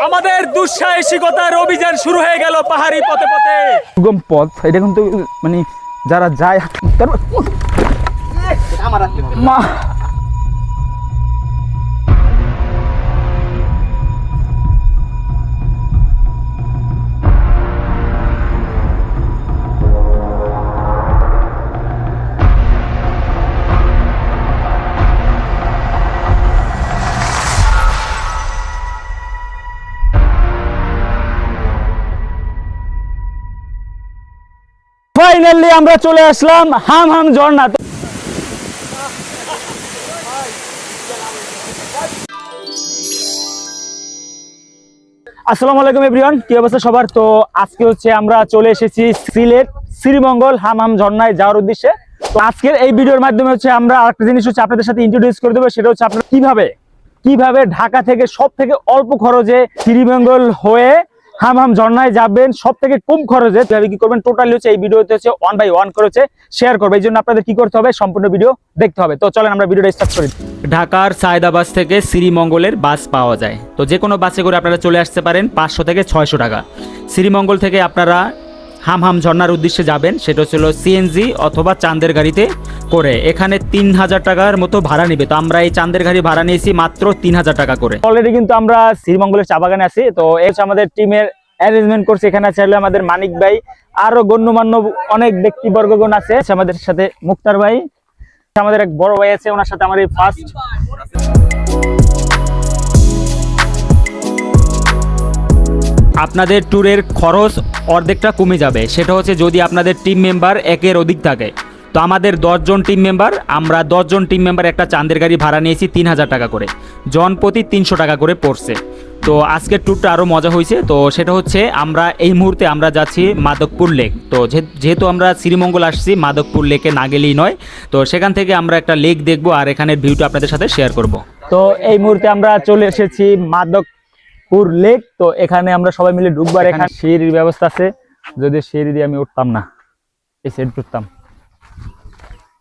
আমাদের দুঃসাহসিকতার অভিযান শুরু হয়ে গেল পাহাড়ি পথে পথে। দুর্গম পথ এটা কিন্তু মানে যারা যায় তার- মা! আমরা চলে আসলাম হাম হাম ঝর্ণা। আসসালামু আলাইকুম এভরিওয়ান কি অবস্থা সবার? তো আজকে হচ্ছে আমরা চলে এসেছি সিলেট, শ্রীমঙ্গল হাম হাম ঝর্ণায় যাওয়ার উদ্দেশ্যে। তো আজকের এই ভিডিওর মাধ্যমে হচ্ছে আমরা আরেকটা জিনিস হচ্ছে আপনাদের সাথে ইন্ট্রোডিউস করে দেবো, সেটা হচ্ছে আপনারা কীভাবে কীভাবে ঢাকা থেকে সব থেকে অল্প খরচে শ্রীমঙ্গল হয়ে হাম হাম ঝর্ণায় যাবেন সব থেকে কম খরচে কীভাবে কি করবেন টোটালি হচ্ছে এই ভিডিওতে হচ্ছে ওয়ান বাই ওয়ান করে হচ্ছে শেয়ার করবে। এই জন্য আপনাদের কি করতে হবে? সম্পূর্ণ ভিডিও দেখতে হবে। তো চলেন আমরা ভিডিওটা স্টার্ট করি। ঢাকার সায়দাবাস থেকে শ্রীমঙ্গলের বাস পাওয়া যায়। তো যে কোনো বাসে করে আপনারা চলে আসতে পারেন পাঁচশো থেকে ছয়শো টাকা। শ্রীমঙ্গল থেকে আপনারা হাম হাম ঝর্ণার উদ্দেশ্যে যাবেন সেটা হচ্ছিল সিএনজি অথবা চাঁদের গাড়িতে করে। এখানে তিন হাজার টাকার মতো ভাড়া নিবে। তো আমরা এই চাঁদের গাড়ি ভাড়া নিয়েছি মাত্র তিন হাজার টাকা করে। অলরেডি কিন্তু আমরা শ্রীমঙ্গলের চা বাগানে আছি। তো এই আমাদের টিমের অ্যারেঞ্জমেন্ট করছে এখানে আছে আমাদের মানিক ভাই, আরও গণ্যমান্য অনেক ব্যক্তিবর্গগণ আছে। আমাদের সাথে মুক্তার ভাই আমাদের এক বড় ভাই আছে, ওনার সাথে আমার এই ফার্স্ট আপনাদের ট্যুরের খরচ অর্ধেকটা কমে যাবে। সেটা হচ্ছে যদি আপনাদের টিম মেম্বার একের অধিক থাকে। তো আমাদের দশজন টিম মেম্বার আমরা দশজন টিম মেম্বার একটা চাঁদের গাড়ি ভাড়া নিয়েছি তিন হাজার টাকা করে। জন প্রতি তিনশো টাকা করে পড়ছে। তো আজকের ট্যুরটা আরও মজা হয়েছে। তো সেটা হচ্ছে আমরা এই মুহূর্তে আমরা যাচ্ছি মাদকপুর লেক তো যেহেতু আমরা শ্রীমঙ্গল আসছি, মাদকপুর লেকে না গেলেই নয়। তো সেখান থেকে আমরা একটা লেক দেখব আর এখানের ভিউটা আপনাদের সাথে শেয়ার করব। তো এই মুহূর্তে আমরা চলে এসেছি মাদকপুর লেক তো এখানে আমরা সবাই মিলে ঢুকবার এখানে সিঁড়ির ব্যবস্থা আছে। যদি সিঁড়ি দিয়ে আমি উঠতাম না, এই সাইড উঠতাম।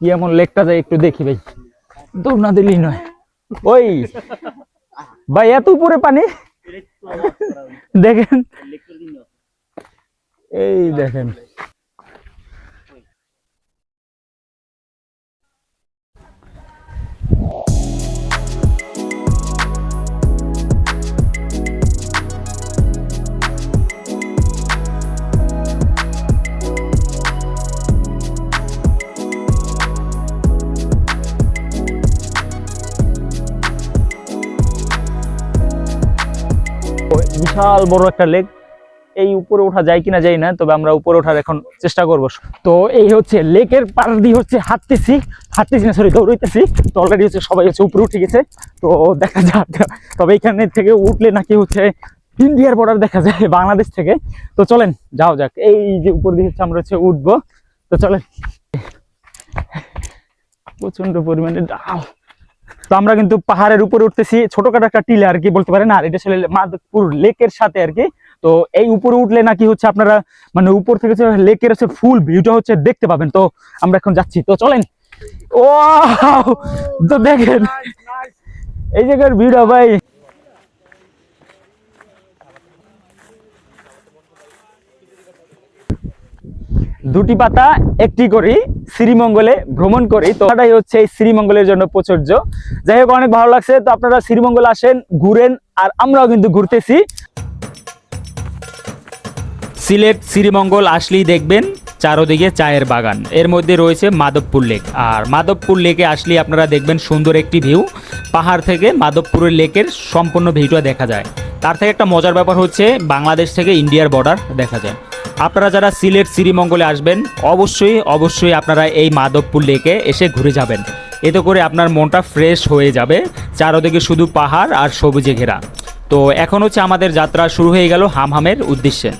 কি এমন লেকটা যায় একটু দেখি ভাই। দৌড় না দিলেই নয়। ওই, ভাই, এত উপরে পানি? দেখেন। এই দেখেন। বিশাল বড় একটা লেক। এই উপরে ওঠা যায় কিনা যাই না, তবে আমরা উপরে ওঠার এখন চেষ্টা করব। তো এই হচ্ছে লেকের পার দিয়ে হচ্ছে হাঁটতেছি হাঁটতেছি না সরি দৌড়াইতেছি। তো অলরেডি হচ্ছে সবাই হচ্ছে উপরে উঠে গেছে। তো দেখা যাক, তবে এখানে থেকে উঠলে নাকি হচ্ছে ইন্ডিয়ার বর্ডার দেখা যায়, বাংলাদেশ থেকে। তো চলেন যাও যাক। এই যে উপর দিয়ে হচ্ছে আমরা হচ্ছে উঠবো। তো চলেন। প্রচণ্ড পরিমাণে ডাল। তো আমরা কিন্তু পাহাড়ের উপরে উঠতেছি ছোটখাটো একটা টিলে আর কি বলতে পারেন। আর এটা আসলে মাধবপুর লেকের সাথে আর কি। তো এই উপরে উঠলে নাকি হচ্ছে আপনারা মানে উপর থেকে লেকের হচ্ছে ফুল ভিউটা হচ্ছে দেখতে পাবেন। তো আমরা এখন যাচ্ছি। তো চলেন। ও তো দেখেন। এই জায়গার ভিউটা ভাই। দুটি পাতা, একটি করি শ্রীমঙ্গলে ভ্রমণ করি। তো এটাই হচ্ছে এই শ্রীমঙ্গলের জন্য প্রচুর্য। যাই হোক, অনেক ভালো লাগছে। তো আপনারা শ্রীমঙ্গল আসেন, ঘুরেন, আর আমরাও কিন্তু ঘুরতেছি। সিলেট, শ্রীমঙ্গল আসলেই দেখবেন চারোদিকে চায়ের বাগান। এর মধ্যে রয়েছে মাধবপুর লেক। আর মাধবপুর লেকে আসলেই আপনারা দেখবেন সুন্দর একটি ভিউ। পাহাড় থেকে মাধবপুরের লেকের সম্পূর্ণ ভিউটা দেখা যায়। তার থেকে একটা মজার ব্যাপার হচ্ছে, বাংলাদেশ থেকে ইন্ডিয়ার বর্ডার দেখা যায়। আপনারা যারা সিলেট, শ্রীমঙ্গলে আসবেন, অবশ্যই অবশ্যই আপনারা এই মাধবপুর লেকে এসে ঘুরে যাবেন। এতে করে আপনার মনটা ফ্রেশ হয়ে যাবে। চারোদিকে শুধু পাহাড় আর সবুজে ঘেরা। তো এখন হচ্ছে আমাদের যাত্রা শুরু হয়ে গেল হামহামের উদ্দেশ্যে।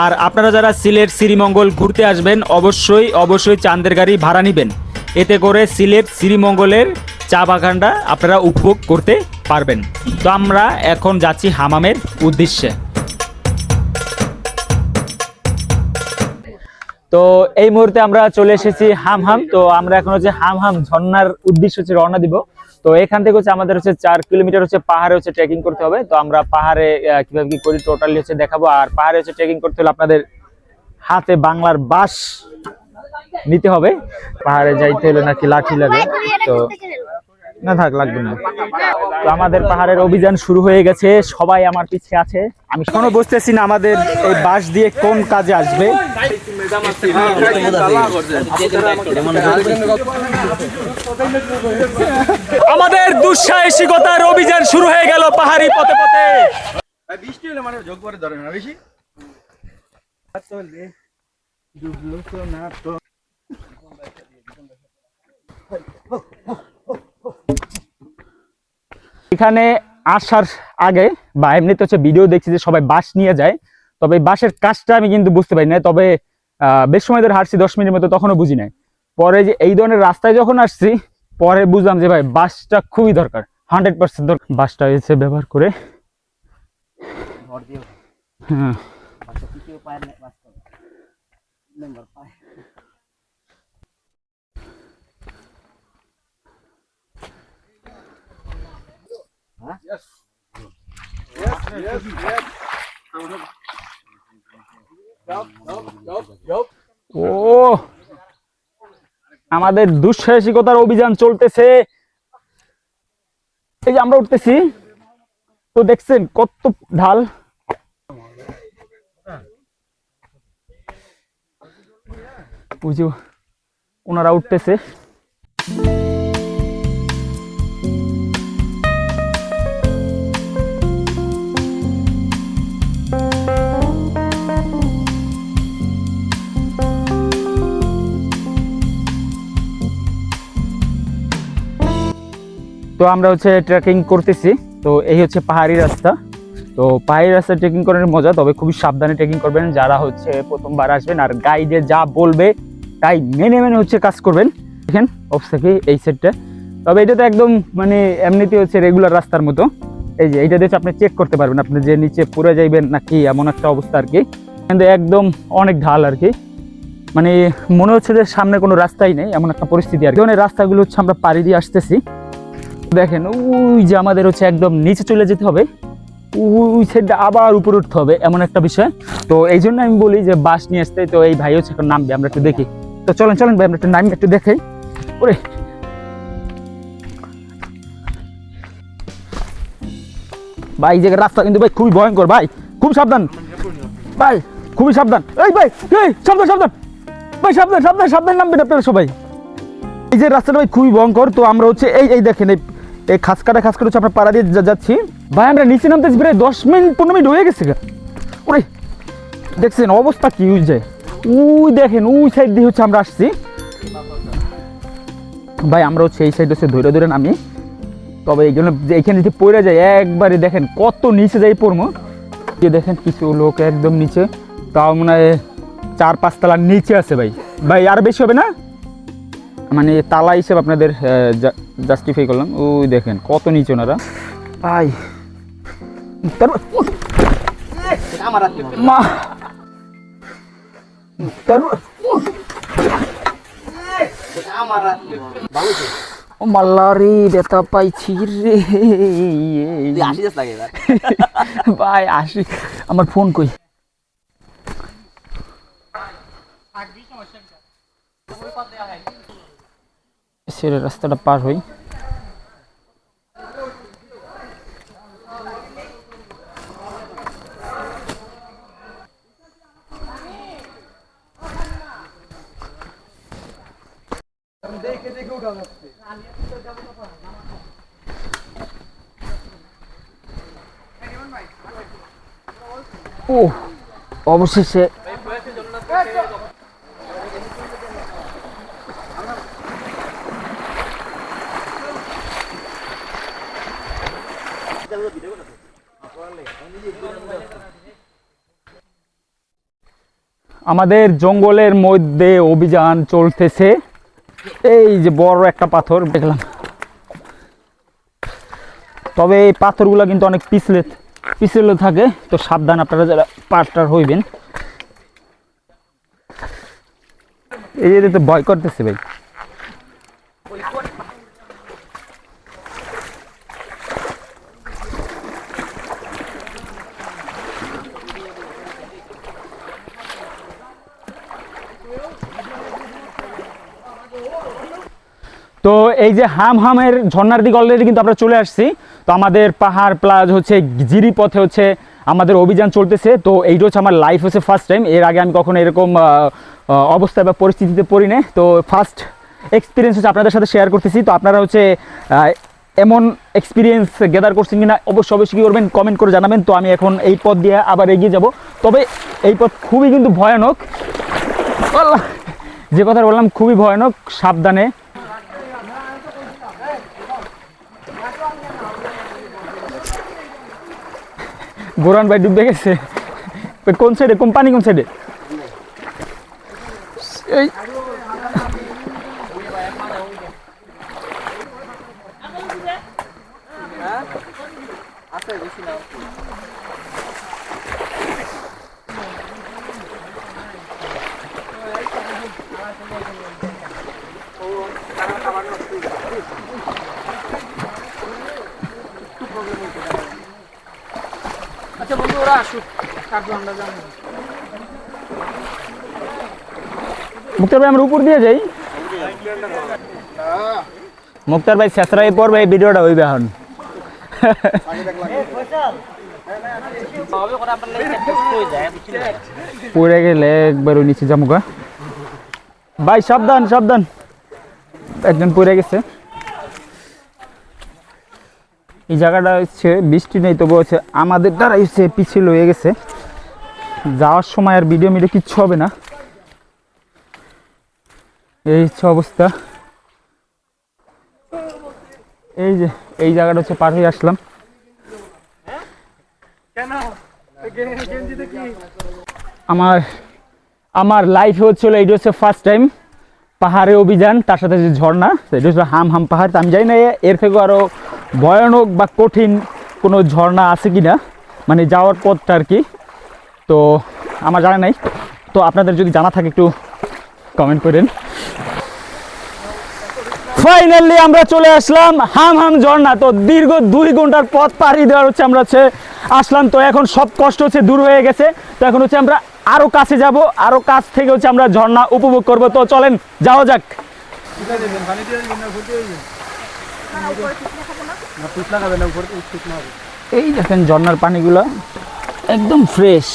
আর আপনারা যারা সিলেট, শ্রীমঙ্গল ঘুরতে আসবেন, অবশ্যই অবশ্যই চাঁদের গাড়ি ভাড়া নেবেন। এতে করে সিলেট, শ্রীমঙ্গলের চা বাগানটা আপনারা উপভোগ করতে পারবেন। তো আমরা এখন যাচ্ছি হামামের উদ্দেশ্যে। তো এই মুহূর্তে আমরা চলে এসেছি হাম হাম তো আমরা এখন হচ্ছে হাম হাম ঝর্ণার উদ্দেশ্য হচ্ছে রওনা দিব। তো এখান থেকে হচ্ছে আমাদের হচ্ছে চার কিলোমিটার হচ্ছে পাহাড়ে হচ্ছে ট্রেকিং করতে হবে। তো আমরা পাহাড়ে কীভাবে কি করি টোটালি হচ্ছে দেখাবো। আর পাহাড়ে হচ্ছে ট্রেকিং করতে হলে আপনাদের হাতে বাংলার বাস নিতে হবে। পাহাড়ে যাইতে হলে নাকি লাঠি লাগে। তো না থাক, লাগবে না। তো আমাদের পাহাড়ের অভিযান শুরু হয়ে গেছে, সবাই আমার পিছে আছে। আমি এখনও বুঝতেছি না আমাদের এই বাঁশ দিয়ে কোন কাজে আসবে। আমাদের দুঃসাহসিকতার অভিযান শুরু হয়ে গেল পাহাড়ি পথে পথে। বৃষ্টি হলে মানে যোগ করে ধরে না বেশি ডুবলো তো না তো এখানে আসার আগে বা এমনিতে হচ্ছে ভিডিও দেখছি যে সবাই বাস নিয়ে যায় তবে বাসের কাজটা আমি কিন্তু বুঝতে পারি না তবে আহ, বেশ সময় ধরে হাঁটছি দশ মিনিটের মতো তখনও বুঝি নাই। পরে যে এই ধরনের রাস্তায় যখন আসছি পরে বুঝলাম যে ভাই বাসটা খুবই দরকার হান্ড্রেড পার্সেন্ট দরকার। বাসটা এসে ব্যবহার করে। হ্যাঁ। ও আমাদের দুঃসাহসিকতার অভিযান চলতেছে এই যে আমরা উঠতেছি তো দেখছেন কত ঢাল ওনারা উঠতেছে তো আমরা হচ্ছে ট্রেকিং করতেছি। তো এই হচ্ছে পাহাড়ি রাস্তা। তো পাহাড়ি রাস্তা ট্রেকিং করার মজা, তবে খুবই সাবধানে ট্রেকিং করবেন। যারা হচ্ছে প্রথমবার আসবেন আর গাইডে যা বলবে, তাই মেনে মেনে হচ্ছে কাজ করবেন। দেখেন অবস্থাকে এই সেটটা তবে এটা তো একদম মানে এমনিতে হচ্ছে রেগুলার রাস্তার মতো। এই যে এইটা দিয়ে আপনি চেক করতে পারবেন। আপনি যে নিচে পড়ে যাইবেন নাকি এমন একটা অবস্থা আর কি। কিন্তু একদম অনেক ঢাল আর কি। মানে মনে হচ্ছে যে সামনে কোনো রাস্তাই নেই, এমন একটা পরিস্থিতি আর কি। রাস্তাগুলো হচ্ছে আমরা পাড়ি দিয়ে আসতেছি। দেখেন, ওই যে আমাদের হচ্ছে একদম নিচে চলে যেতে হবে, ওই সাইডটা আবার উপরে উঠতে হবে, এমন একটা বিষয়। তো এই জন্য আমি বলি যে বাস নিয়ে আসতে, তো এই ভাই হচ্ছে এখন নামবে, আমরা একটু দেখি। তো চলেন চলেন ভাই, আমরা একটু নামি, একটু দেখাই। ওরে! ভাই, এই জায়গার রাস্তা কিন্তু ভাই খুবই ভয়ঙ্কর, ভাই। খুব সাবধান। ভাই, খুবই সাবধান। এই ভাই, এই, সাবধান সাবধান। ভাই, সাবধান সাবধান সাবধান নামবেন আপনারা সবাই। এই যে রাস্তাটা ভাই খুবই ভয়ঙ্কর, তো আমরা হচ্ছে এই এই দেখেন, এই এই খাস কাটা খাস কাটা আমরা পাড়া দিয়ে যাচ্ছি। ভাই, আমরা নিচে নামতেছি, প্রায় দশ মিনিট, পনেরো মিনিট হয়ে গেছে। ওরে দেখছেন অবস্থা কি হয়ে যায়। ওই দেখেন, ওই সাইড দিয়ে হচ্ছে আমরা আসছি। ভাই, আমরা হচ্ছে এই সাইড হচ্ছে ধরে ধরে নামি তবে এইগুলো যে এখানে যদি পড়ে যায়, একবারে দেখেন কত নিচে যাই পড়ব। যে দেখেন কিছু লোক একদম নিচে, তাও মনে হয় চার পাঁচ তলার নিচে আছে ভাই। ভাই, আর বেশি হবে না? মানে তালা হিসেবে আপনাদের জাস্টিফাই করলাম। ওই দেখেন কত নিচে ওনারা। তারপর- মা ও মাল্লা রে ব্যথা পাইছি রে। ভাই আসি আমার ফোন কই? সেরে রাস্তাটা পার হই। ও অবশেষে আমাদের জঙ্গলের মধ্যে অভিযান চলতেছে। এই যে বড় একটা পাথর, দেখলাম। তবে এই পাথরগুলো কিন্তু অনেক পিছলে পিছলে থাকে, তো সাবধান আপনারা যারা পাটার হইবেন। এই যে তো ভয় করতেছে ভাই। তো এই যে হাম হামের ঝর্ণার দিকে অলরেডি কিন্তু আমরা চলে আসছি। তো আমাদের পাহাড় প্লাস হচ্ছে জিরি পথে হচ্ছে আমাদের অভিযান চলতেছে। তো এইটা হচ্ছে আমার লাইফ হচ্ছে ফার্স্ট টাইম এর আগে আমি কখনো এরকম অবস্থায় বা পরিস্থিতিতে পড়ি না তো ফার্স্ট এক্সপিরিয়েন্স হচ্ছে আপনাদের সাথে শেয়ার করতেছি। তো আপনারা হচ্ছে এমন এক্সপিরিয়েন্স গ্যাদার করছেন কিনা অবশ্যই অবশ্যই কী করবেন কমেন্ট করে জানাবেন। তো আমি এখন এই পথ দিয়ে আবার এগিয়ে যাব। তবে এই পথ খুবই কিন্তু ভয়ানক। আল্লাহ! যে কথা বললাম খুবই ভয়ানক, সাবধানে। গোরান ভাই ডুবে গেছে। কোন সাইডে কোম্পানি কোন সাইডে এই মুক্তার ভাই, আমরা উপর দিয়ে যাই। মুক্তার ভাই শেষরাই পড়বে, এই ভিডিওটা হইবে এখন। পড়ে গেলে একবার নিচে জামুকা ভাই, সাবধান সাবধান। একজন পড়ে গেছে। এই জায়গাটা হচ্ছে, বৃষ্টি নেই, তবু হচ্ছে আমাদের দ্বারা হচ্ছে পিছিল হয়ে গেছে। যাওয়ার সময় আর ভিডিও মিডিও কিচ্ছু হবে না। এই হচ্ছে অবস্থা। এই যে, এই জায়গাটা হচ্ছে পার হয়ে আসলাম। আমার আমার লাইফে হচ্ছিল এইটা হচ্ছে ফার্স্ট টাইম পাহাড়ে অভিযান, তার সাথে যে ঝর্ণা সেটা হচ্ছে হাম হাম পাহাড়। আমি জানি না, এর থেকেও আরও ভয়ানক বা কঠিন কোনো ঝর্ণা আছে কি না মানে যাওয়ার পথটা আর কি। তো আমার জানা নাই। তো আপনাদের যদি জানা থাকে একটু কমেন্ট করেন। ফাইনালি আমরা চলে আসলাম হাম হাম ঝর্ণা। তো দীর্ঘ দুই ঘণ্টার পথ পাড়ি দেওয়ার হচ্ছে আমরা হচ্ছে আসলাম। তো এখন সব কষ্ট হচ্ছে দূর হয়ে গেছে। তো এখন হচ্ছে আমরা আরও কাছে যাব। আরও কাছ থেকে হচ্ছে আমরা ঝর্ণা উপভোগ করব। তো চলেন যাওয়া যাক। এই দেখেন ঝর্নার পানিগুলো একদম ফ্রেশ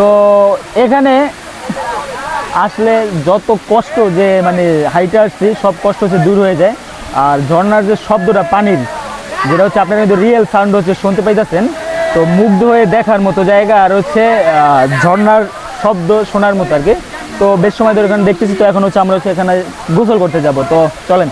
তো এখানে আসলে যত কষ্ট যে মানে হাইটে আসছি সব কষ্ট হচ্ছে দূর হয়ে যায়। আর ঝর্নার যে শব্দটা পানির যেটা হচ্ছে আপনারা কিন্তু রিয়েল সাউন্ড হচ্ছে শুনতে পাইতেছেন। তো মুগ্ধ হয়ে দেখার মতো জায়গা আর হচ্ছে আহ, ঝর্ণার শব্দ শোনার মতো আর কি। তো বেশ সময় ধরে এখানে দেখতেছি তো এখন হচ্ছে আমরা হচ্ছে এখানে গোসল করতে যাব। তো চলেন।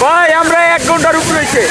ভাই আমরা এক ঘণ্টার উপরে হয়েছে।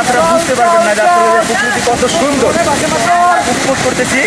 আপনারা বুঝতে পারবেন না যে যে প্রকৃতি কত সুন্দর করতেছি